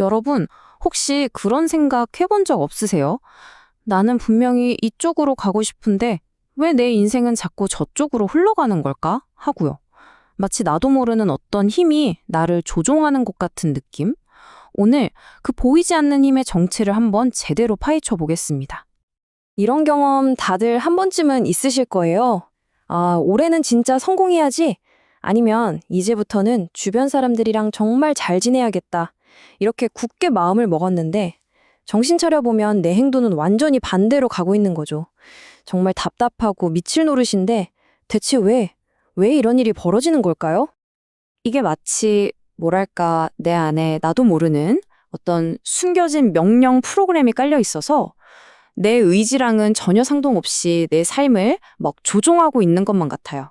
여러분, 혹시 그런 생각 해본 적 없으세요? 나는 분명히 이쪽으로 가고 싶은데 왜 내 인생은 자꾸 저쪽으로 흘러가는 걸까? 하고요. 마치 나도 모르는 어떤 힘이 나를 조종하는 것 같은 느낌? 오늘 그 보이지 않는 힘의 정체를 한번 제대로 파헤쳐 보겠습니다. 이런 경험 다들 한 번쯤은 있으실 거예요. 아, 올해는 진짜 성공해야지. 아니면 이제부터는 주변 사람들이랑 정말 잘 지내야겠다. 이렇게 굳게 마음을 먹었는데 정신 차려보면 내 행동은 완전히 반대로 가고 있는 거죠. 정말 답답하고 미칠 노릇인데 대체 왜, 왜 이런 일이 벌어지는 걸까요? 이게 마치 뭐랄까 내 안에 나도 모르는 어떤 숨겨진 명령 프로그램이 깔려 있어서 내 의지랑은 전혀 상관없이 내 삶을 막 조종하고 있는 것만 같아요.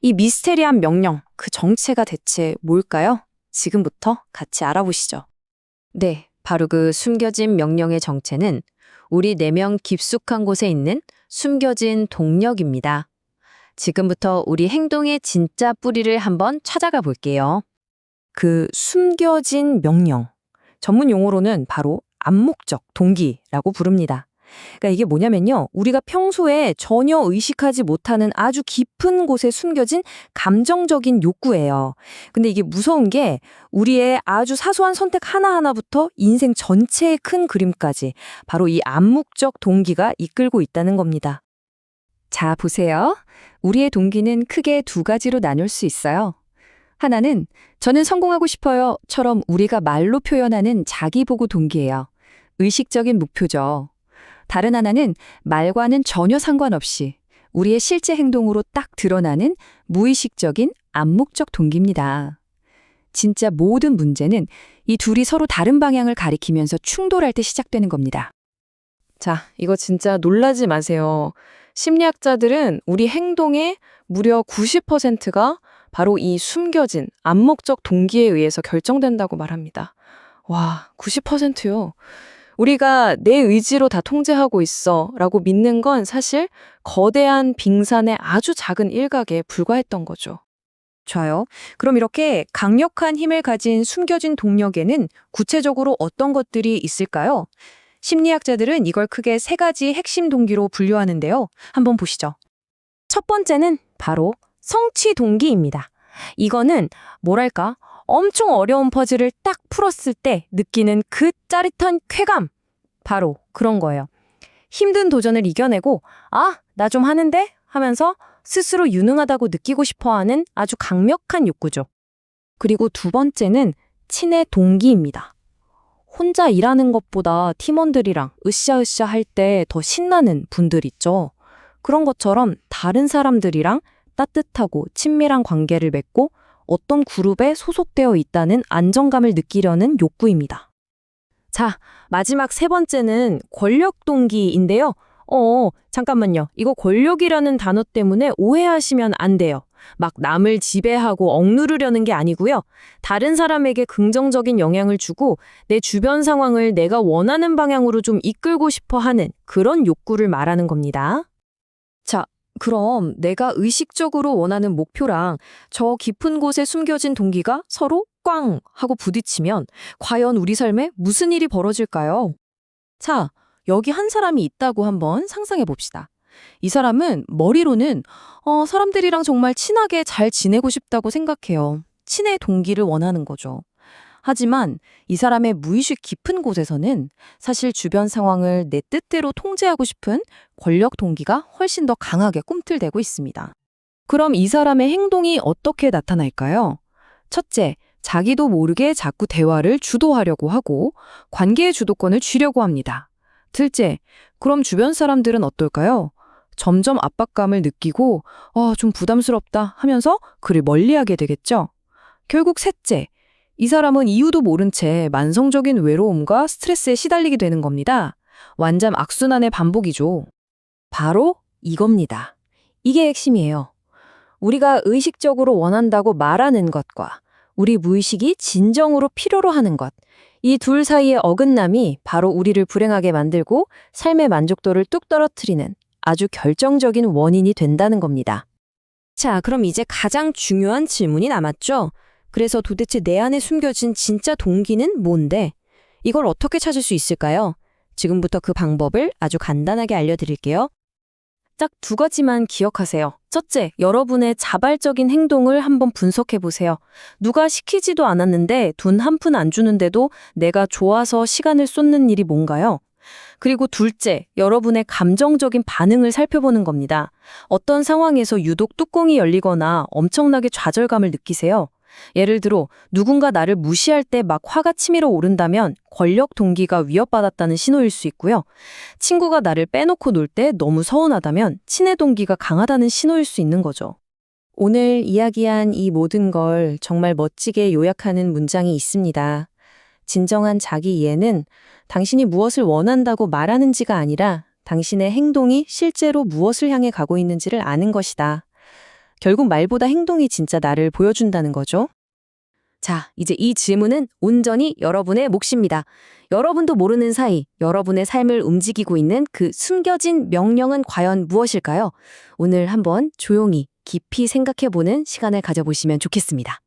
이 미스테리한 명령, 그 정체가 대체 뭘까요? 지금부터 같이 알아보시죠. 네, 바로 그 숨겨진 명령의 정체는 우리 내면 깊숙한 곳에 있는 숨겨진 동력입니다. 지금부터 우리 행동의 진짜 뿌리를 한번 찾아가 볼게요. 그 숨겨진 명령. 전문 용어로는 바로 암묵적 동기라고 부릅니다. 그러니까 이게 뭐냐면요. 우리가 평소에 전혀 의식하지 못하는 아주 깊은 곳에 숨겨진 감정적인 욕구예요. 근데 이게 무서운 게 우리의 아주 사소한 선택 하나하나부터 인생 전체의 큰 그림까지 바로 이 암묵적 동기가 이끌고 있다는 겁니다. 자, 보세요. 우리의 동기는 크게 두 가지로 나눌 수 있어요. 하나는 저는 성공하고 싶어요처럼 우리가 말로 표현하는 자기보고 동기예요. 의식적인 목표죠. 다른 하나는 말과는 전혀 상관없이 우리의 실제 행동으로 딱 드러나는 무의식적인 암묵적 동기입니다. 진짜 모든 문제는 이 둘이 서로 다른 방향을 가리키면서 충돌할 때 시작되는 겁니다. 자, 이거 진짜 놀라지 마세요. 심리학자들은 우리 행동의 무려 90%가 바로 이 숨겨진 암묵적 동기에 의해서 결정된다고 말합니다. 와, 90%요. 우리가 내 의지로 다 통제하고 있어 라고 믿는 건 사실 거대한 빙산의 아주 작은 일각에 불과했던 거죠. 좋아요. 그럼 이렇게 강력한 힘을 가진 숨겨진 동력에는 구체적으로 어떤 것들이 있을까요? 심리학자들은 이걸 크게 세 가지 핵심 동기로 분류하는데요. 한번 보시죠. 첫 번째는 바로 성취 동기입니다. 이거는 뭐랄까 엄청 어려운 퍼즐을 딱 풀었을 때 느끼는 그 짜릿한 쾌감. 바로 그런 거예요. 힘든 도전을 이겨내고 아, 나 좀 하는데 하면서 스스로 유능하다고 느끼고 싶어 하는 아주 강력한 욕구죠. 그리고 두 번째는 친의 동기입니다. 혼자 일하는 것보다 팀원들이랑 으쌰으쌰 할 때 더 신나는 분들 있죠. 그런 것처럼 다른 사람들이랑 따뜻하고 친밀한 관계를 맺고 어떤 그룹에 소속되어 있다는 안정감을 느끼려는 욕구입니다. 자, 마지막 세 번째는 권력 동기인데요. 어, 잠깐만요. 이거 권력이라는 단어 때문에 오해하시면 안 돼요. 막 남을 지배하고 억누르려는 게 아니고요. 다른 사람에게 긍정적인 영향을 주고 내 주변 상황을 내가 원하는 방향으로 좀 이끌고 싶어 하는 그런 욕구를 말하는 겁니다. 자, 그럼 내가 의식적으로 원하는 목표랑 저 깊은 곳에 숨겨진 동기가 서로 꽝 하고 부딪히면 과연 우리 삶에 무슨 일이 벌어질까요? 자, 여기 한 사람이 있다고 한번 상상해 봅시다. 이 사람은 머리로는 어, 사람들이랑 정말 친하게 잘 지내고 싶다고 생각해요. 친의 동기를 원하는 거죠. 하지만 이 사람의 무의식 깊은 곳에서는 사실 주변 상황을 내 뜻대로 통제하고 싶은 권력 동기가 훨씬 더 강하게 꿈틀대고 있습니다. 그럼 이 사람의 행동이 어떻게 나타날까요? 첫째, 자기도 모르게 자꾸 대화를 주도하려고 하고 관계의 주도권을 쥐려고 합니다. 둘째, 그럼 주변 사람들은 어떨까요? 점점 압박감을 느끼고 아, 좀 부담스럽다 하면서 그를 멀리하게 되겠죠. 결국 셋째, 이 사람은 이유도 모른 채 만성적인 외로움과 스트레스에 시달리게 되는 겁니다. 완전 악순환의 반복이죠. 바로 이겁니다. 이게 핵심이에요. 우리가 의식적으로 원한다고 말하는 것과 우리 무의식이 진정으로 필요로 하는 것. 이 둘 사이의 어긋남이 바로 우리를 불행하게 만들고 삶의 만족도를 뚝 떨어뜨리는 아주 결정적인 원인이 된다는 겁니다. 자, 그럼 이제 가장 중요한 질문이 남았죠? 그래서 도대체 내 안에 숨겨진 진짜 동기는 뭔데? 이걸 어떻게 찾을 수 있을까요? 지금부터 그 방법을 아주 간단하게 알려드릴게요. 딱 두 가지만 기억하세요. 첫째, 여러분의 자발적인 행동을 한번 분석해 보세요. 누가 시키지도 않았는데 돈 한 푼 안 주는데도 내가 좋아서 시간을 쏟는 일이 뭔가요? 그리고 둘째, 여러분의 감정적인 반응을 살펴보는 겁니다. 어떤 상황에서 유독 뚜껑이 열리거나 엄청나게 좌절감을 느끼세요? 예를 들어 누군가 나를 무시할 때 막 화가 치밀어 오른다면 권력 동기가 위협받았다는 신호일 수 있고요. 친구가 나를 빼놓고 놀 때 너무 서운하다면 친해 동기가 강하다는 신호일 수 있는 거죠. 오늘 이야기한 이 모든 걸 정말 멋지게 요약하는 문장이 있습니다. 진정한 자기 이해는 당신이 무엇을 원한다고 말하는지가 아니라 당신의 행동이 실제로 무엇을 향해 가고 있는지를 아는 것이다. 결국 말보다 행동이 진짜 나를 보여준다는 거죠. 자, 이제 이 질문은 온전히 여러분의 몫입니다. 여러분도 모르는 사이 여러분의 삶을 움직이고 있는 그 숨겨진 명령은 과연 무엇일까요? 오늘 한번 조용히 깊이 생각해 보는 시간을 가져보시면 좋겠습니다.